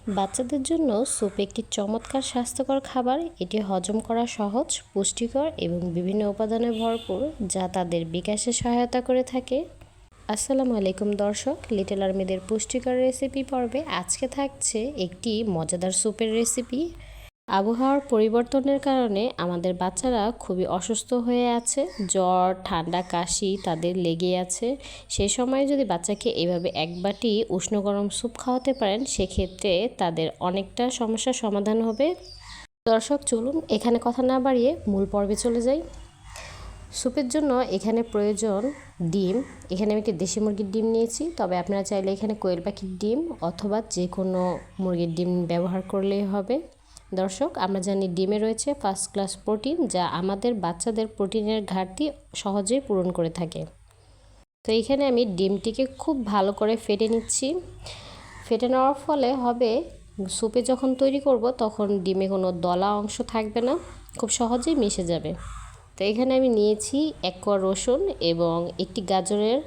বাচ্চাদের জন্য স্যুপ একটি চমৎকার স্বাস্থ্যকর খাবার। এটি হজম করা সহজ, পুষ্টিকর এবং বিভিন্ন উপাদানে ভরপুর, যা তাদের বিকাশে সহায়তা করে থাকে। আসসালামু আলাইকুম দর্শক লিটল আর্মিদের পুষ্টিকর রেসিপি পর্বে আজকে থাকছে একটি মজাদার স্যুপের রেসিপি আবহাওয়ার পরিবর্তনের কারণে আমাদের বাচ্চারা খুবই অসুস্থ হয়ে আছে, জ্বর, ঠান্ডা, কাশি তাদের লেগে আছে। সে সময় যদি বাচ্চাকে এভাবে এক বাটি উষ্ণ গরম স্যুপ খাওয়াতে পারেন, সেক্ষেত্রে তাদের অনেকটা সমস্যার সমাধান হবে। দর্শক, চলুন এখানে কথা না বাড়িয়ে মূল পর্বে চলে যাই। স্যুপের জন্য এখানে প্রয়োজন ডিম। এখানে আমি একটি দেশি মুরগির ডিম নিয়েছি। তবে আপনারা চাইলে এখানে কোয়েল পাখির ডিম অথবা যে কোনো মুরগির ডিম ব্যবহার করলেই হবে। দর্শক, আমরা জানি ডিমে রয়েছে ফার্স্ট ক্লাস প্রোটিন যা আমাদের বাচ্চাদের প্রোটিনের ঘাটতি সহজেই পূরণ করে থাকে। তো এইখানে আমি ডিমটিকে খুব ভালো করে ফেটে নিচ্ছি। ফেটে নেওয়ার ফলে হবে স্যুপে যখন তৈরি করব তখন ডিমে কোনো দলা অংশ থাকবে না, খুব সহজেই মিশে যাবে। তো এখানে আমি নিয়েছি এক কোয়া রসুন এবং একটি গাজরের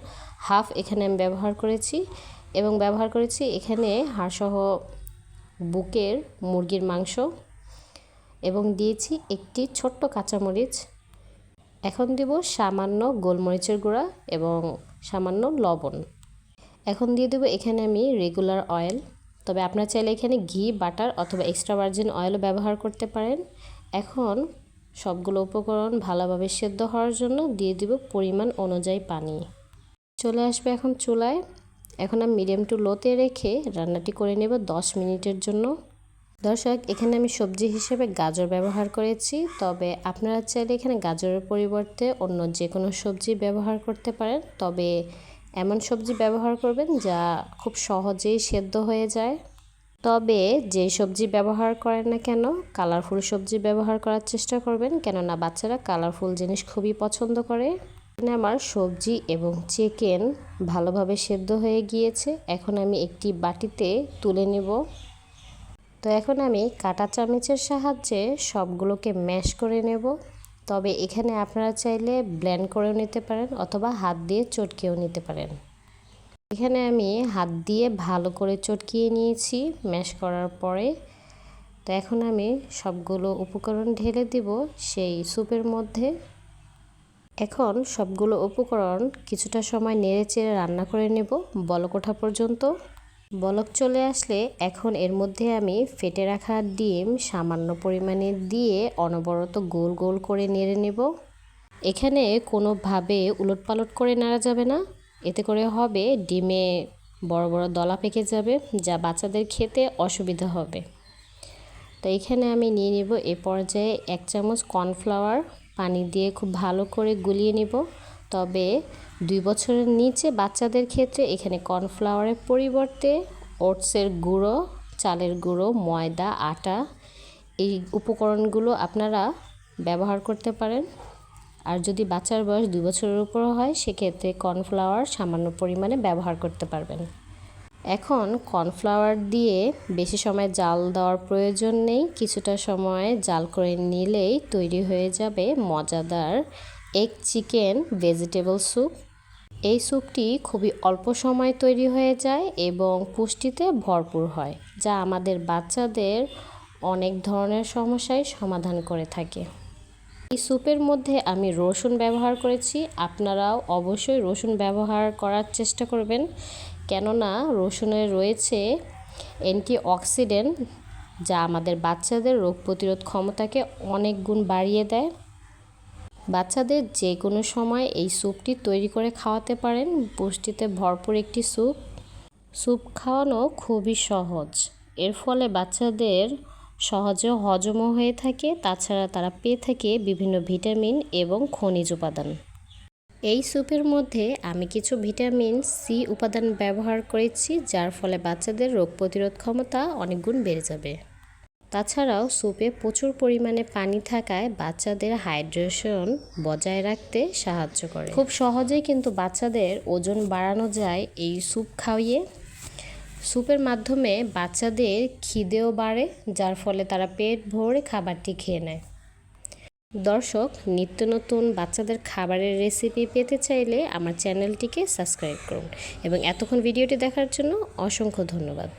হাফ এখানে আমি ব্যবহার করেছি এবং ব্যবহার করেছি এখানে হাড়সহ বুকের মুরগির মাংস এবং দিয়েছি একটি ছোট্ট কাঁচামরিচ। এখন দিব সামান্য গোলমরিচের গুঁড়া এবং সামান্য লবণ। এখন দিয়ে দেবো এখানে আমি রেগুলার অয়েল। তবে আপনার চাইলে এখানে ঘি, বাটার অথবা এক্সট্রা ভার্জিন অয়েলও ব্যবহার করতে পারেন। এখন সবগুলো উপকরণ ভালোভাবে সেদ্ধ হওয়ার জন্য দিয়ে দিব পরিমাণ অনুযায়ী পানি। চলে আসবে এখন চুলায়। এখন আমি মিডিয়াম টু লোতে রেখে রান্নাটি করে নেব দশ মিনিটের জন্য। দর্শক, এখানে আমি সবজি হিসেবে গাজর ব্যবহার করেছি, তবে আপনারা চাইলে এখানে গাজরের পরিবর্তে অন্য যে কোনো সবজি ব্যবহার করতে পারেন। তবে এমন সবজি ব্যবহার করবেন যা খুব সহজেই সেদ্ধ হয়ে যায়। তবে যে সবজি ব্যবহার করেন না কেন কালারফুল সবজি ব্যবহার করার চেষ্টা করবেন, কেননা বাচ্চারা কালারফুল জিনিস খুবই পছন্দ করে। এখানে আমার সবজি এবং চিকেন ভালোভাবে সেদ্ধ হয়ে গিয়েছে। এখন আমি একটি বাটিতে তুলে নেব। তো এখন আমি কাটা চামচের সাহায্যে সবগুলোকে ম্যাশ করে নেব। তবে এখানে আপনারা চাইলে ব্লেন্ড করেও নিতে পারেন অথবা হাত দিয়ে চটকেও নিতে পারেন। এখানে আমি হাত দিয়ে ভালো করে চটকিয়ে নিয়েছি ম্যাশ করার পরে। তো এখন আমি সবগুলো উপকরণ ঢেলে দিব সেই স্যুপের মধ্যে। এখন সবগুলো উপকরণ কিছুটা সময় নেড়ে চেড়ে রান্না করে নেব বলক ওঠা পর্যন্ত। বলক চলে আসলে এখন এর মধ্যে আমি ফেটে রাখা ডিম সামান্য পরিমাণে দিয়ে অনবরত গোল গোল করে নেড়ে নেব। এখানে কোনোভাবে উলটপালট করে নাড়া যাবে না। এতে করে হবে ডিমে বড় বড় দলা পেকে যাবে, যা বাচ্চাদের খেতে অসুবিধা হবে। তো এখানে আমি নিয়ে নিব এ পর্যায়ে এক চামচ কর্নফ্লাওয়ার। পানি দিয়ে খুব ভালো করে গুলিয়ে নেব। তবে দুই বছরের নিচে বাচ্চাদের ক্ষেত্রে এখানে কর্নফ্লাওয়ারের পরিবর্তে ওটসের গুঁড়ো, চালের গুঁড়ো, ময়দা, আটা এই উপকরণগুলো আপনারা ব্যবহার করতে পারেন। আর যদি বাচ্চার বয়স দুই বছরের উপর হয়, সেক্ষেত্রে কর্নফ্লাওয়ার সামান্য পরিমাণে ব্যবহার করতে পারবেন। এখন কর্নফ্লাওয়ার দিয়ে বেশি সময় জাল দেওয়ার প্রয়োজন নেই। কিছুটা সময় জাল করে নিলেই তৈরি হয়ে যাবে মজাদার এগ চিকেন ভেজিটেবল স্যুপ এই স্যুপটি খুবই অল্প সময় তৈরি হয়ে যায় এবং পুষ্টিতে ভরপুর হয়, যা আমাদের বাচ্চাদের অনেক ধরনের সমস্যায় সমাধান করে থাকে। এই স্যুপের মধ্যে আমি রসুন ব্যবহার করেছি। আপনারাও অবশ্যই রসুন ব্যবহার করার চেষ্টা করবেন। কেননা রসুনে রয়েছে অ্যান্টি অক্সিডেন্ট যা আমাদের বাচ্চাদের রোগ প্রতিরোধ ক্ষমতাকে অনেক গুণ বাড়িয়ে দেয়। বাচ্চাদের যে কোনো সময় এই স্যুপটি তৈরি করে খাওয়াতে পারেন। পুষ্টিতে ভরপুর একটি স্যুপ স্যুপ খাওয়ানো খুবই সহজ। এর ফলে বাচ্চাদের সহজে হজমও হয়ে থাকে। তাছাড়া তারা পেয়ে থাকে বিভিন্ন ভিটামিন এবং খনিজ উপাদান। এই স্যুপের মধ্যে আমি কিছু ভিটামিন সি উপাদান ব্যবহার করেছি, যার ফলে বাচ্চাদের রোগ প্রতিরোধ ক্ষমতা অনেক গুণ বেড়ে যাবে। তাছাড়াও স্যুপে প্রচুর পরিমাণে পানি থাকায় বাচ্চাদের হাইড্রেশন বজায় রাখতে সাহায্য করে। খুব সহজেই কিন্তু বাচ্চাদের ওজন বাড়ানো যায় এই স্যুপ খাওয়িয়ে স্যুপের মাধ্যমে বাচ্চাদের খিদেও বাড়ে, যার ফলে তারা পেট ভরে খাবারটি খেয়ে নেয়। দর্শক, নিত্য নতুন বাচ্চাদের খাবারের রেসিপি পেতে চাইলে আমার চ্যানেলটিকে সাবস্ক্রাইব করুন এবং এতক্ষণ ভিডিওটি দেখার জন্য অসংখ্য ধন্যবাদ।